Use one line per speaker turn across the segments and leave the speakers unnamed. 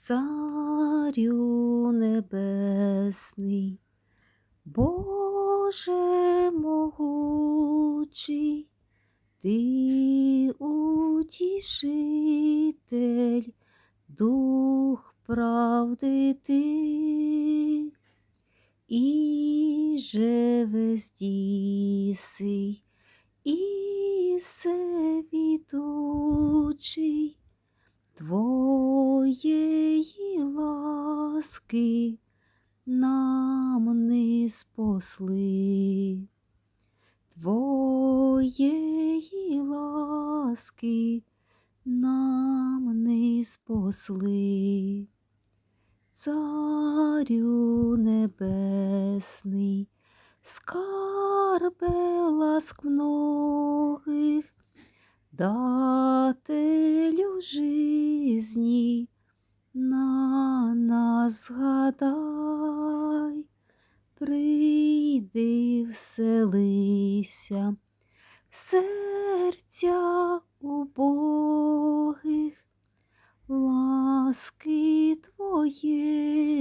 Царю небесний, Боже могучий, Ти утішитель, дух правди ти, і вездісий, і всевідучий, Твоєї ласки нам не спосли, Твоєї ласки нам не спосли. Царю небесний, скарбе ласк многих, дателю жизни, на згадай, прийди, вселися в серця убогих, ласки Твоєї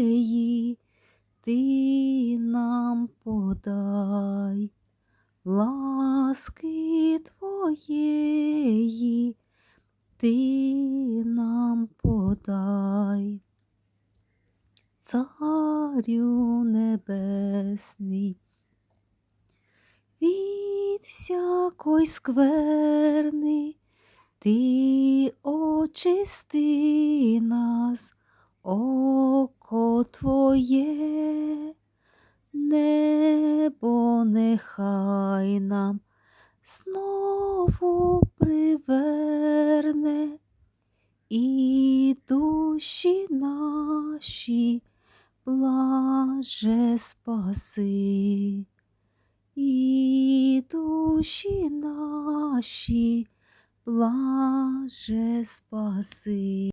ти нам подай, ласки Твоєї ти нам подай. Царю небесний, від всякої скверни ти очисти нас, око Твоє, небо нехай нам знову приверне, і душі наші блаже спаси, і душі наші блаже спаси.